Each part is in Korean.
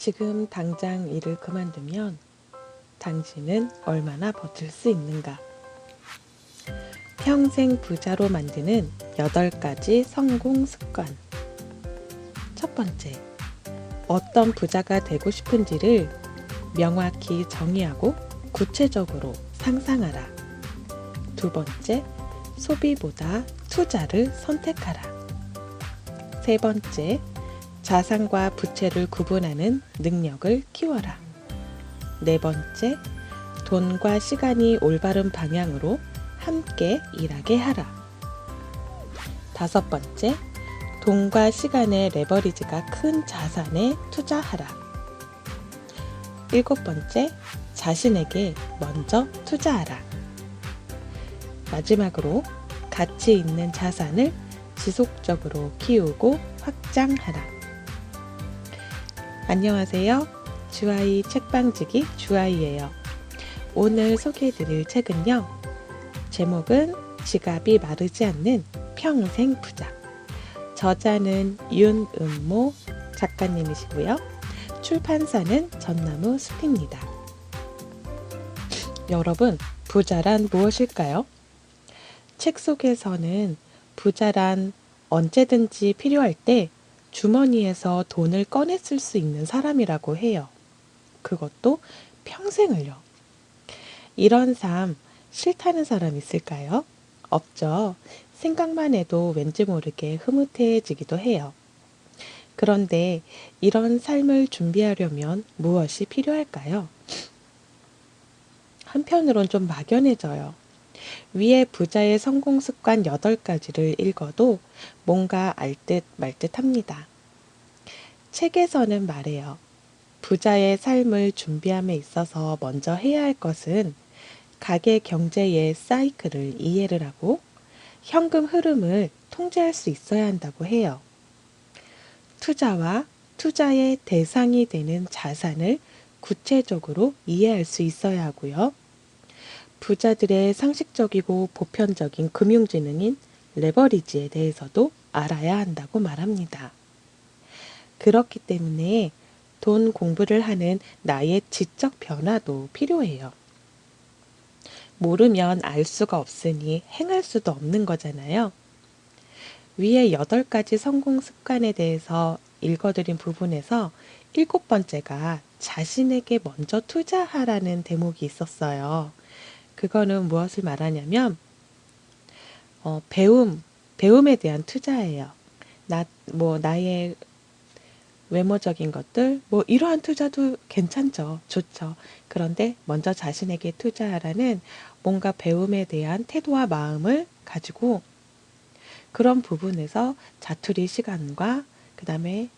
지금 당장 일을 그만두면 당신은 얼마나 버틸 수 있는가? 평생 부자로 만드는 8가지 성공 습관. 첫 번째, 어떤 부자가 되고 싶은지를 명확히 정의하고 구체적으로 상상하라. 두 번째, 소비보다 투자를 선택하라. 세 번째, 자산과 부채를 구분하는 능력을 키워라. 네 번째, 돈과 시간이 올바른 방향으로 함께 일하게 하라. 다섯 번째, 돈과 시간의 레버리지가 큰 자산에 투자하라. 일곱 번째, 자신에게 먼저 투자하라. 마지막으로 가치 있는 자산을 지속적으로 키우고 확장하라. 안녕하세요. 주아이 책방지기 주아이예요. 오늘 소개해드릴 책은요. 제목은 지갑이 마르지 않는 평생 부자. 저자는 윤은모 작가님이시고요. 출판사는 전나무 숲입니다. 여러분, 부자란 무엇일까요? 책 속에서는 부자란 언제든지 필요할 때 주머니에서 돈을 꺼냈을 수 있는 사람이라고 해요. 그것도 평생을요. 이런 삶 싫다는 사람 있을까요? 없죠. 생각만 해도 왠지 모르게 흐뭇해지기도 해요. 그런데 이런 삶을 준비하려면 무엇이 필요할까요? 한편으론 좀 막연해져요. 위에 부자의 성공 습관 8가지를 읽어도 뭔가 알 듯 말 듯 합니다. 책에서는 말해요. 부자의 삶을 준비함에 있어서 먼저 해야 할 것은 가계 경제의 사이클을 이해를 하고 현금 흐름을 통제할 수 있어야 한다고 해요. 투자와 투자의 대상이 되는 자산을 구체적으로 이해할 수 있어야 하고요. 부자들의 상식적이고 보편적인 금융지능인 레버리지에 대해서도 알아야 한다고 말합니다. 그렇기 때문에 돈 공부를 하는 나의 지적 변화도 필요해요. 모르면 알 수가 없으니 행할 수도 없는 거잖아요. 위에 8가지 성공 습관에 대해서 읽어드린 부분에서 일곱 번째가 자신에게 먼저 투자하라는 대목이 있었어요. 그거는 무엇을 말하냐면, 어, 배움, 배움에 대한 투자예요. 나, 뭐, 나의 외모적인 것들, 뭐, 이러한 투자도 괜찮죠. 좋죠. 그런데 먼저 자신에게 투자하라는 뭔가 배움에 대한 태도와 마음을 가지고 그런 부분에서 자투리 시간과 그 다음에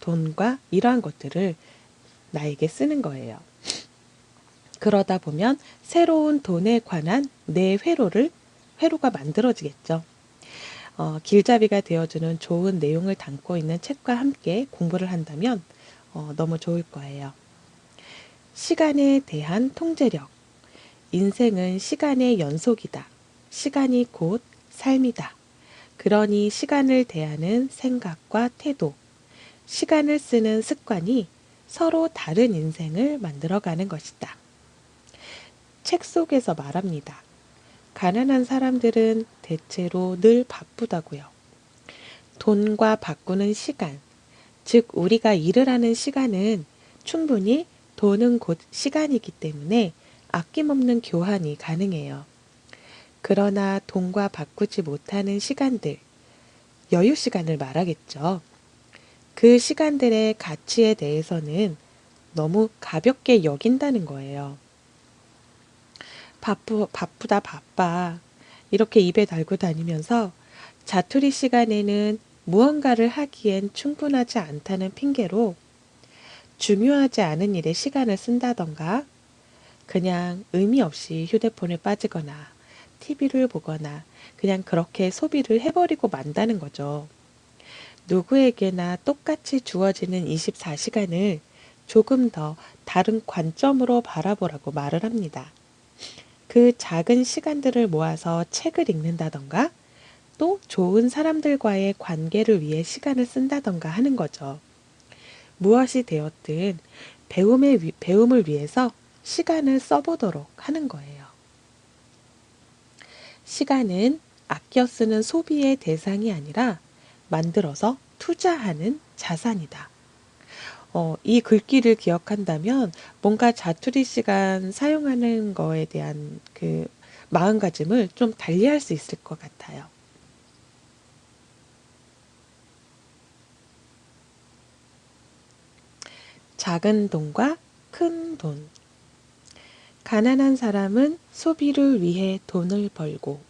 돈과 이러한 것들을 나에게 쓰는 거예요. 그러다 보면 새로운 돈에 관한 내 회로를 회로가 만들어지겠죠. 어, 길잡이가 되어주는 좋은 내용을 담고 있는 책과 함께 공부를 한다면 어, 너무 좋을 거예요. 시간에 대한 통제력. 인생은 시간의 연속이다. 시간이 곧 삶이다. 그러니 시간을 대하는 생각과 태도, 시간을 쓰는 습관이 서로 다른 인생을 만들어가는 것이다. 책 속에서 말합니다. 가난한 사람들은 대체로 늘 바쁘다고요. 돈과 바꾸는 시간, 즉 우리가 일을 하는 시간은 충분히 돈은 곧 시간이기 때문에 아낌없는 교환이 가능해요. 그러나 돈과 바꾸지 못하는 시간들, 여유 시간을 말하겠죠. 그 시간들의 가치에 대해서는 너무 가볍게 여긴다는 거예요. 바쁘, 바쁘다, 바빠. 이렇게 입에 달고 다니면서 자투리 시간에는 무언가를 하기엔 충분하지 않다는 핑계로 중요하지 않은 일에 시간을 쓴다던가 그냥 의미 없이 휴대폰에 빠지거나 TV를 보거나 그냥 그렇게 소비를 해버리고 만다는 거죠. 누구에게나 똑같이 주어지는 24시간을 조금 더 다른 관점으로 바라보라고 말을 합니다. 그 작은 시간들을 모아서 책을 읽는다던가 또 좋은 사람들과의 관계를 위해 시간을 쓴다던가 하는 거죠. 무엇이 되었든 배움의, 위- 배움을 위해서 시간을 써보도록 하는 거예요. 시간은 아껴 쓰는 소비의 대상이 아니라 만들어서 투자하는 자산이다. 어, 이 글귀를 기억한다면 뭔가 자투리 시간 사용하는 거에 대한 그 마음가짐을 좀 달리할 수 있을 것 같아요. 작은 돈과 큰 돈. 가난한 사람은 소비를 위해 돈을 벌고,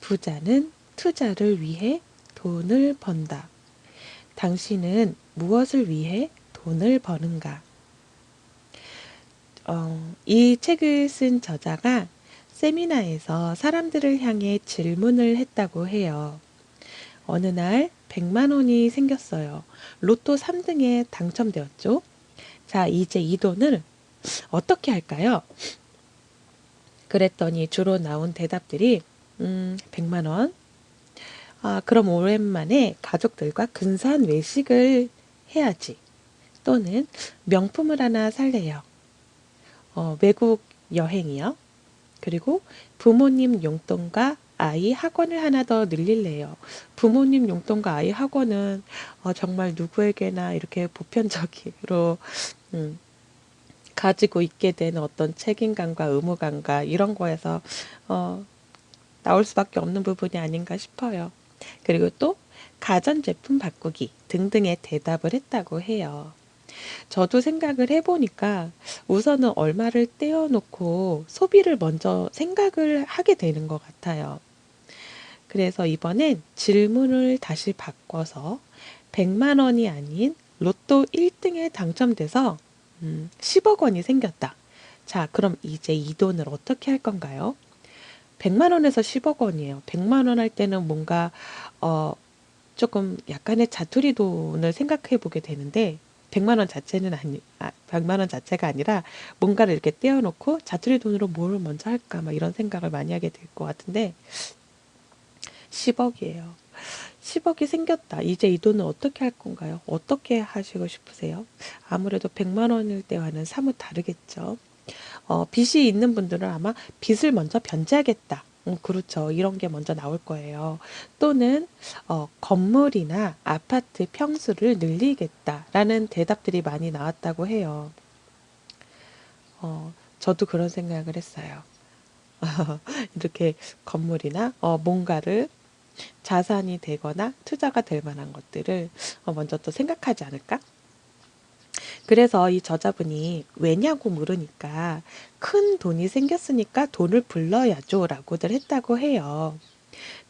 부자는 투자를 위해 돈을 번다. 당신은 무엇을 위해 돈을 버는가? 어, 이 책을 쓴 저자가 세미나에서 사람들을 향해 질문을 했다고 해요. 어느 날 100만 원이 생겼어요. 로또 3등에 당첨되었죠. 자, 이제 이 돈을 어떻게 할까요? 그랬더니 주로 나온 대답들이 음, 100만 원. 아, 그럼 오랜만에 가족들과 근사한 외식을 해야지. 또는 명품을 하나 살래요. 어, 외국 여행이요. 그리고 부모님 용돈과 아이 학원을 하나 더 늘릴래요. 부모님 용돈과 아이 학원은 어, 정말 누구에게나 이렇게 보편적으로 음, 가지고 있게 되는 어떤 책임감과 의무감과 이런 거에서 어, 나올 수밖에 없는 부분이 아닌가 싶어요. 그리고 또 가전제품 바꾸기 등등의 대답을 했다고 해요. 저도 생각을 해보니까 우선은 얼마를 떼어놓고 소비를 먼저 생각을 하게 되는 것 같아요. 그래서 이번엔 질문을 다시 바꿔서 100만 원이 아닌 로또 1등에 당첨돼서 음, 10억 원이 생겼다. 자, 그럼 이제 이 돈을 어떻게 할 건가요? 100만 원에서 10억 원이에요. 100만 원 할 때는 뭔가 어 조금 약간의 자투리 돈을 생각해 보게 되는데 100만 원 자체는 아니 아, 100만 원 자체가 아니라 뭔가를 이렇게 떼어 놓고 자투리 돈으로 뭘 먼저 할까 막 이런 생각을 많이 하게 될 것 같은데 10억이에요. 10억이 생겼다. 이제 이 돈을 어떻게 할 건가요? 어떻게 하시고 싶으세요? 아무래도 100만 원일 때와는 사뭇 다르겠죠. 어, 빚이 있는 분들은 아마 빚을 먼저 변제하겠다. 음, 그렇죠. 이런 게 먼저 나올 거예요. 또는 어, 건물이나 아파트 평수를 늘리겠다라는 대답들이 많이 나왔다고 해요. 어, 저도 그런 생각을 했어요. 이렇게 건물이나 어, 뭔가를 자산이 되거나 투자가 될 만한 것들을 어, 먼저 또 생각하지 않을까? 그래서 이 저자분이 왜냐고 물으니까 큰 돈이 생겼으니까 돈을 불러야죠 라고들 했다고 해요.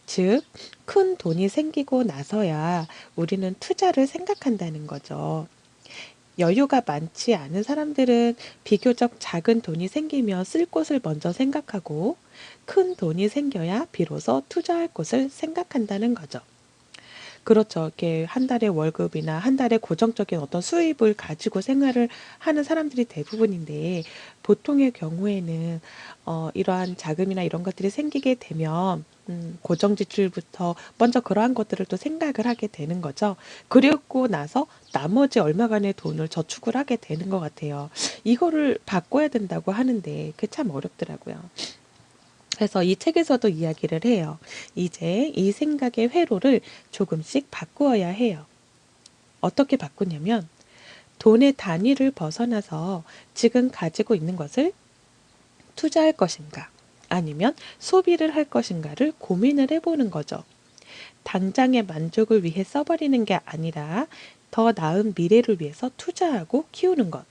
즉, 큰 돈이 생기고 나서야 우리는 투자를 생각한다는 거죠. 여유가 많지 않은 사람들은 비교적 작은 돈이 생기면 쓸 곳을 먼저 생각하고 큰 돈이 생겨야 비로소 투자할 곳을 생각한다는 거죠. 그렇죠. 이렇게 한 달에 월급이나 한 달에 고정적인 어떤 수입을 가지고 생활을 하는 사람들이 대부분인데 보통의 경우에는 어, 이러한 자금이나 이런 것들이 생기게 되면 음, 고정 지출부터 먼저 그러한 것들을 또 생각을 하게 되는 거죠. 그리고 나서 나머지 얼마간의 돈을 저축을 하게 되는 것 같아요. 이거를 바꿔야 된다고 하는데 그게 참 어렵더라고요. 그래서 이 책에서도 이야기를 해요. 이제 이 생각의 회로를 조금씩 바꾸어야 해요. 어떻게 바꾸냐면 돈의 단위를 벗어나서 지금 가지고 있는 것을 투자할 것인가 아니면 소비를 할 것인가를 고민을 해보는 거죠. 당장의 만족을 위해 써버리는 게 아니라 더 나은 미래를 위해서 투자하고 키우는 것.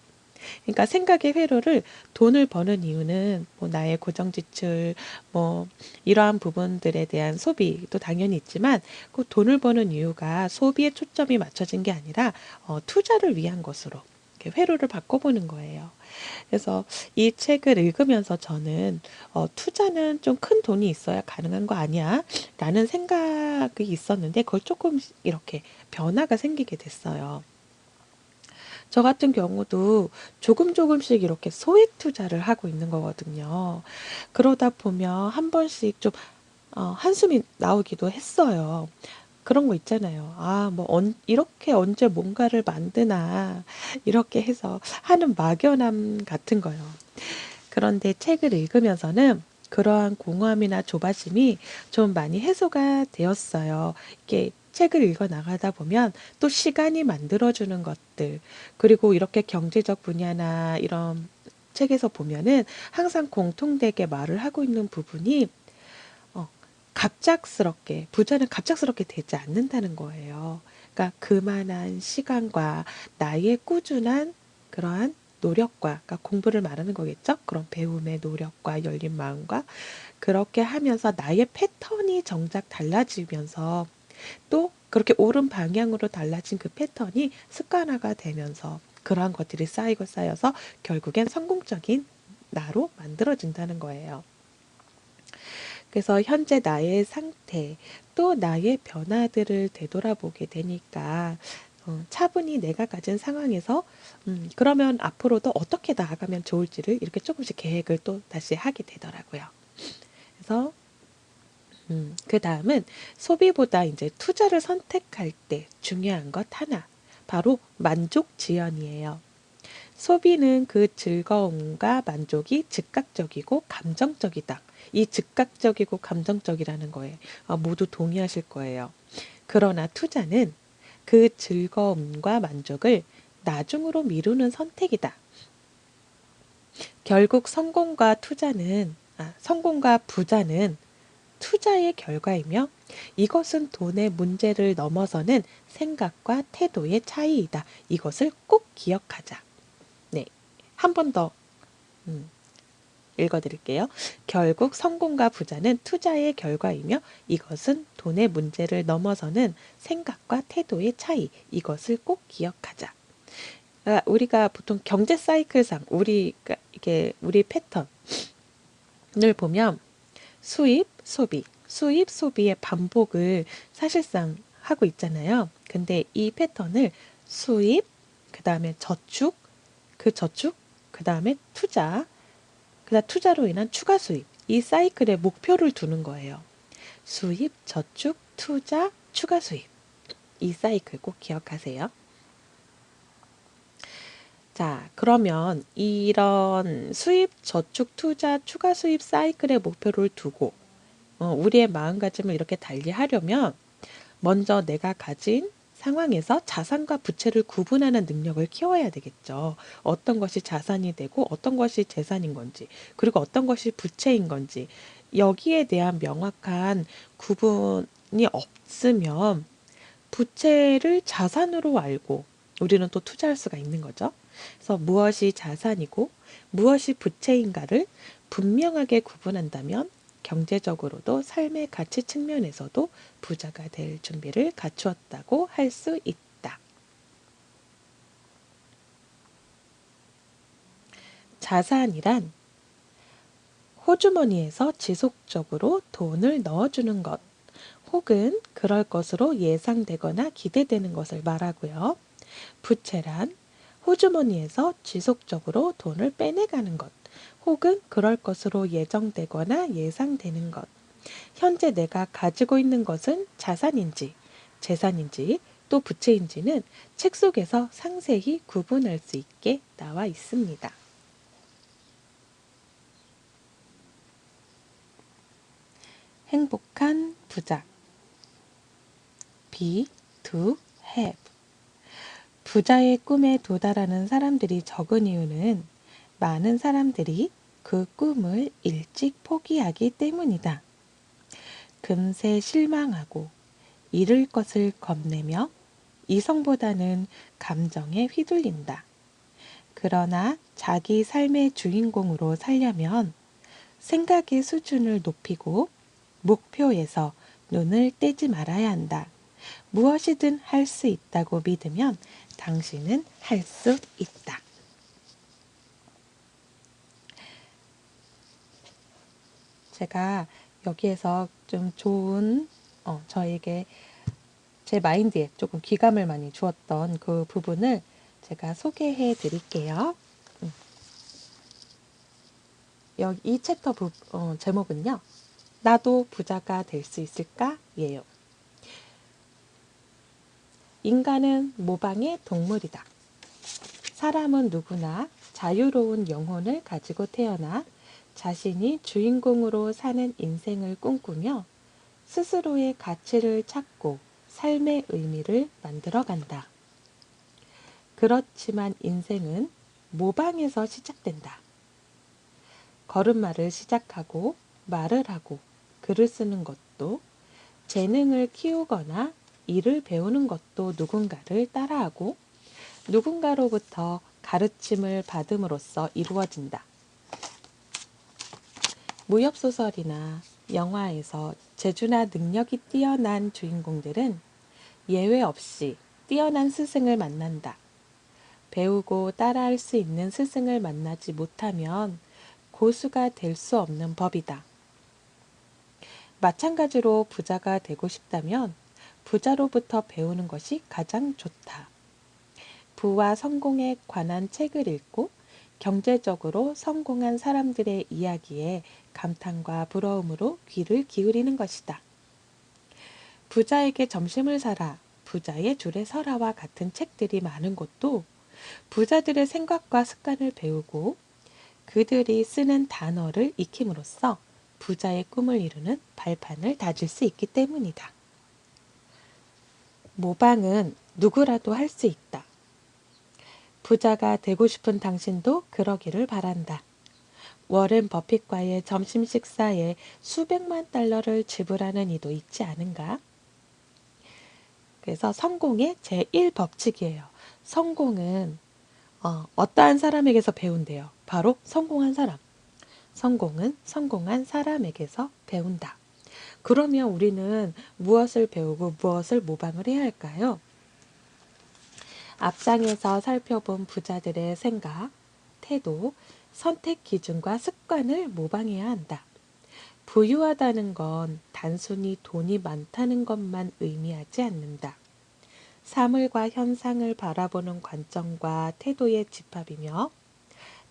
그러니까 생각의 회로를 돈을 버는 이유는 뭐 나의 고정 지출 뭐 이러한 부분들에 대한 소비도 당연히 있지만 그 돈을 버는 이유가 소비에 초점이 맞춰진 게 아니라 어, 투자를 위한 것으로 회로를 바꿔보는 거예요. 그래서 이 책을 읽으면서 저는 어, 투자는 좀 큰 돈이 있어야 가능한 거 아니야? 라는 생각이 있었는데 그걸 조금 이렇게 변화가 생기게 됐어요. 저 같은 경우도 조금 조금씩 이렇게 소액 투자를 하고 있는 거거든요. 그러다 보면 한 번씩 좀 어, 한숨이 나오기도 했어요. 그런 거 있잖아요. 아, 뭐, 언, 이렇게 언제 뭔가를 만드나, 이렇게 해서 하는 막연함 같은 거요. 그런데 책을 읽으면서는 그러한 공허함이나 조바심이 좀 많이 해소가 되었어요. 이게 책을 읽어 나가다 보면 또 시간이 만들어주는 것들, 그리고 이렇게 경제적 분야나 이런 책에서 보면은 항상 공통되게 말을 하고 있는 부분이 어, 갑작스럽게, 부자는 갑작스럽게 되지 않는다는 거예요. 그러니까 그만한 시간과 나의 꾸준한 그러한 노력과 그러니까 공부를 말하는 거겠죠. 그런 배움의 노력과 열린 마음과 그렇게 하면서 나의 패턴이 정작 달라지면서 또 그렇게 옳은 방향으로 달라진 그 패턴이 습관화가 되면서 그러한 것들이 쌓이고 쌓여서 결국엔 성공적인 나로 만들어진다는 거예요. 그래서 현재 나의 상태, 또 나의 변화들을 되돌아보게 되니까 어, 차분히 내가 가진 상황에서 음, 그러면 앞으로도 어떻게 나아가면 좋을지를 이렇게 조금씩 계획을 또 다시 하게 되더라고요. 그래서 음, 그 다음은 소비보다 이제 투자를 선택할 때 중요한 것 하나, 바로 만족 지연이에요. 소비는 그 즐거움과 만족이 즉각적이고 감정적이다. 이 즉각적이고 감정적이라는 거에 어, 모두 동의하실 거예요. 그러나 투자는 그 즐거움과 만족을 나중으로 미루는 선택이다. 결국 성공과 투자는, 아, 성공과 부자는 투자의 결과이며 이것은 돈의 문제를 넘어서는 생각과 태도의 차이이다. 이것을 꼭 기억하자. 네. 한 번 더, 음, 읽어드릴게요. 결국 성공과 부자는 투자의 결과이며 이것은 돈의 문제를 넘어서는 생각과 태도의 차이. 이것을 꼭 기억하자. 아, 우리가 보통 경제 사이클상 우리 이게 우리 패턴을 보면 수입, 소비, 수입, 소비의 반복을 사실상 하고 있잖아요. 근데 이 패턴을 수입, 그 다음에 저축, 그 저축, 그 다음에 투자, 그 다음 투자로 인한 추가 수입, 이 사이클에 목표를 두는 거예요. 수입, 저축, 투자, 추가 수입. 이 사이클 꼭 기억하세요. 자, 그러면 이런 수입, 저축, 투자, 추가 수입 사이클의 목표를 두고 어, 우리의 마음가짐을 이렇게 달리 하려면 먼저 내가 가진 상황에서 자산과 부채를 구분하는 능력을 키워야 되겠죠. 어떤 것이 자산이 되고 어떤 것이 재산인 건지, 그리고 어떤 것이 부채인 건지, 여기에 대한 명확한 구분이 없으면 부채를 자산으로 알고 우리는 또 투자할 수가 있는 거죠. 그래서 무엇이 자산이고 무엇이 부채인가를 분명하게 구분한다면 경제적으로도 삶의 가치 측면에서도 부자가 될 준비를 갖추었다고 할 수 있다. 자산이란 호주머니에서 지속적으로 돈을 넣어주는 것, 혹은 그럴 것으로 예상되거나 기대되는 것을 말하고요. 부채란 호주머니에서 지속적으로 돈을 빼내가는 것, 혹은 그럴 것으로 예정되거나 예상되는 것. 현재 내가 가지고 있는 것은 자산인지, 재산인지, 또 부채인지는 책 속에서 상세히 구분할 수 있게 나와 있습니다. 행복한 부자. be, to, have. 부자의 꿈에 도달하는 사람들이 적은 이유는 많은 사람들이 그 꿈을 일찍 포기하기 때문이다. 금세 실망하고 잃을 것을 겁내며 이성보다는 감정에 휘둘린다. 그러나 자기 삶의 주인공으로 살려면 생각의 수준을 높이고 목표에서 눈을 떼지 말아야 한다. 무엇이든 할 수 있다고 믿으면 당신은 할 수 있다. 제가 여기에서 좀 좋은 어, 저에게 제 마인드에 조금 귀감을 많이 주었던 그 부분을 제가 소개해 드릴게요. 음. 여기 이 챕터 부, 어, 제목은요. 나도 부자가 될 수 있을까? 예요. 인간은 모방의 동물이다. 사람은 누구나 자유로운 영혼을 가지고 태어나 자신이 주인공으로 사는 인생을 꿈꾸며 스스로의 가치를 찾고 삶의 의미를 만들어 간다. 그렇지만 인생은 모방에서 시작된다. 걸음마를 시작하고 말을 하고 글을 쓰는 것도 재능을 키우거나 일을 배우는 것도 누군가를 따라하고 누군가로부터 가르침을 받음으로써 이루어진다. 무협소설이나 영화에서 재주나 능력이 뛰어난 주인공들은 예외 없이 뛰어난 스승을 만난다. 배우고 따라할 수 있는 스승을 만나지 못하면 고수가 될 수 없는 법이다. 마찬가지로 부자가 되고 싶다면 부자로부터 배우는 것이 가장 좋다. 부와 성공에 관한 책을 읽고 경제적으로 성공한 사람들의 이야기에 감탄과 부러움으로 귀를 기울이는 것이다. 부자에게 점심을 사라, 부자의 줄에 서라와 같은 책들이 많은 곳도 부자들의 생각과 습관을 배우고 그들이 쓰는 단어를 익힘으로써 부자의 꿈을 이루는 발판을 다질 수 있기 때문이다. 모방은 누구라도 할 수 있다. 부자가 되고 싶은 당신도 그러기를 바란다. 워렌 버핏과의 점심 식사에 수백만 달러를 지불하는 이도 있지 않은가? 그래서 성공의 제1법칙이에요. 성공은 어, 어떠한 사람에게서 배운대요. 바로 성공한 사람. 성공은 성공한 사람에게서 배운다. 그러면 우리는 무엇을 배우고 무엇을 모방을 해야 할까요? 앞장에서 살펴본 부자들의 생각, 태도, 선택 기준과 습관을 모방해야 한다. 부유하다는 건 단순히 돈이 많다는 것만 의미하지 않는다. 사물과 현상을 바라보는 관점과 태도의 집합이며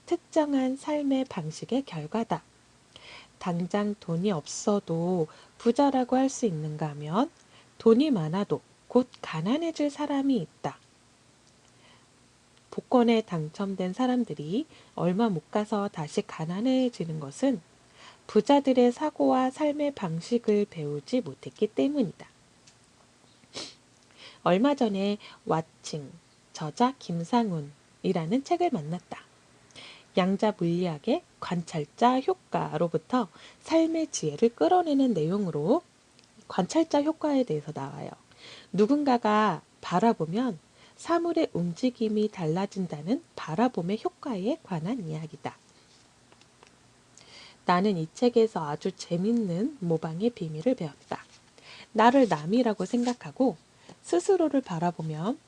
특정한 삶의 방식의 결과다. 당장 돈이 없어도 부자라고 할 수 있는가 하면 돈이 많아도 곧 가난해질 사람이 있다. 복권에 당첨된 사람들이 얼마 못 가서 다시 가난해지는 것은 부자들의 사고와 삶의 방식을 배우지 못했기 때문이다. 얼마 전에 왓칭 저자 김상훈이라는 책을 만났다. 양자 물리학의 관찰자 효과로부터 삶의 지혜를 끌어내는 내용으로 관찰자 효과에 대해서 나와요. 누군가가 바라보면 사물의 움직임이 달라진다는 바라봄의 효과에 관한 이야기다. 나는 이 책에서 아주 재밌는 모방의 비밀을 배웠다. 나를 남이라고 생각하고 스스로를 바라보면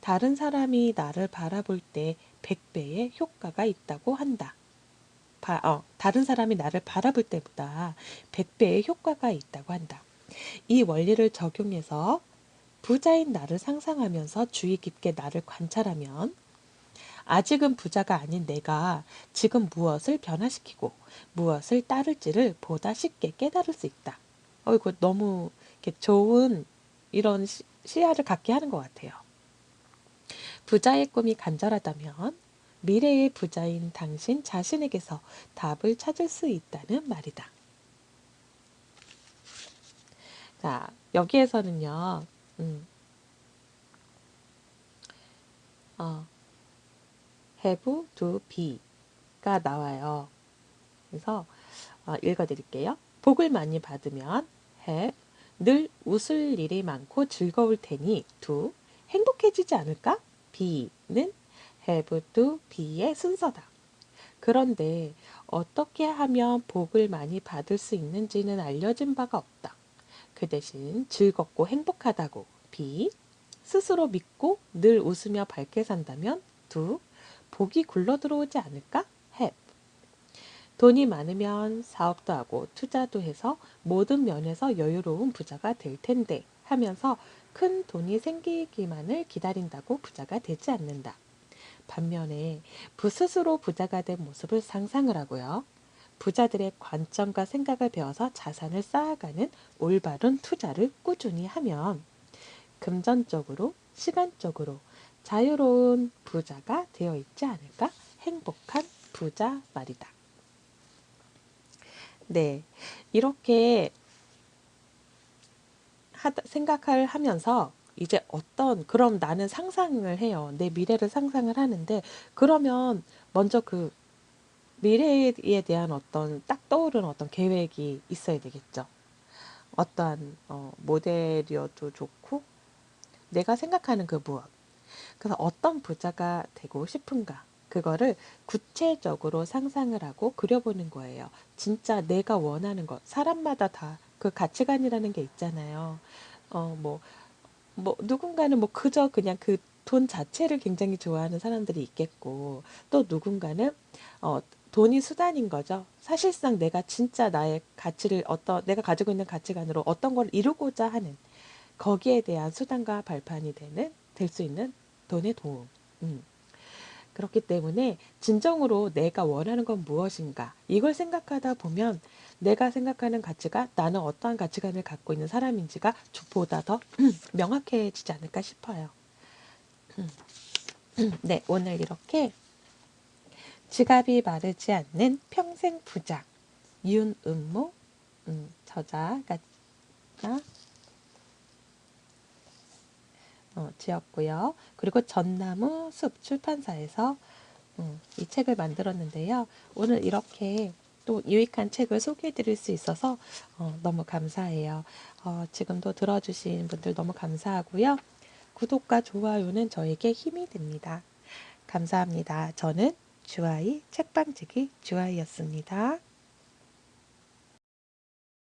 다른 사람이 나를 바라볼 때 100배의 효과가 있다고 한다. 바, 어, 다른 사람이 나를 바라볼 때보다 100배의 효과가 있다고 한다. 이 원리를 적용해서 부자인 나를 상상하면서 주의 깊게 나를 관찰하면 아직은 부자가 아닌 내가 지금 무엇을 변화시키고 무엇을 따를지를 보다 쉽게 깨달을 수 있다. 어, 이거 너무 좋은 이런 시, 시야를 갖게 하는 것 같아요. 부자의 꿈이 간절하다면 미래의 부자인 당신 자신에게서 답을 찾을 수 있다는 말이다. 자, 여기에서는요, 음, 어, have, to, be가 나와요. 그래서 어, 읽어드릴게요. 복을 많이 받으면 have, 늘 웃을 일이 많고 즐거울 테니 do, 행복해지지 않을까? B는 have to be의 순서다. 그런데 어떻게 하면 복을 많이 받을 수 있는지는 알려진 바가 없다. 그 대신 즐겁고 행복하다고 B 스스로 믿고 늘 웃으며 밝게 산다면 do 복이 굴러 들어오지 않을까? have 돈이 많으면 사업도 하고 투자도 해서 모든 면에서 여유로운 부자가 될 텐데 하면서 큰 돈이 생기기만을 기다린다고 부자가 되지 않는다. 반면에 부 스스로 부자가 된 모습을 상상을 하고요. 부자들의 관점과 생각을 배워서 자산을 쌓아가는 올바른 투자를 꾸준히 하면 금전적으로 시간적으로 자유로운 부자가 되어 있지 않을까? 행복한 부자 말이다. 네, 이렇게 생각을 하면서 이제 어떤 그럼 나는 상상을 해요. 내 미래를 상상을 하는데 그러면 먼저 그 미래에 대한 어떤 딱 떠오르는 어떤 계획이 있어야 되겠죠. 어떠한 어, 모델이어도 좋고 내가 생각하는 그 무엇. 그래서 어떤 부자가 되고 싶은가. 그거를 구체적으로 상상을 하고 그려보는 거예요. 진짜 내가 원하는 것. 사람마다 다 그 가치관이라는 게 있잖아요. 어, 뭐, 뭐, 누군가는 뭐 그저 그냥 그 돈 자체를 굉장히 좋아하는 사람들이 있겠고, 또 누군가는, 어, 돈이 수단인 거죠. 사실상 내가 진짜 나의 가치를 어떤, 내가 가지고 있는 가치관으로 어떤 걸 이루고자 하는 거기에 대한 수단과 발판이 되는, 될 수 있는 돈의 도움. 음. 그렇기 때문에 진정으로 내가 원하는 건 무엇인가 이걸 생각하다 보면 내가 생각하는 가치가 나는 어떠한 가치관을 갖고 있는 사람인지가 보다 더 명확해지지 않을까 싶어요. 네, 오늘 이렇게 지갑이 마르지 않는 평생 부자 윤은모 음, 저자가 어, 지었고요. 그리고 전나무 숲 출판사에서 음, 이 책을 만들었는데요. 오늘 이렇게 또 유익한 책을 소개해 드릴 수 있어서 어, 너무 감사해요. 어, 지금도 들어주신 분들 너무 감사하고요. 구독과 좋아요는 저에게 힘이 됩니다. 감사합니다. 저는 주아이 책방지기 주아이였습니다.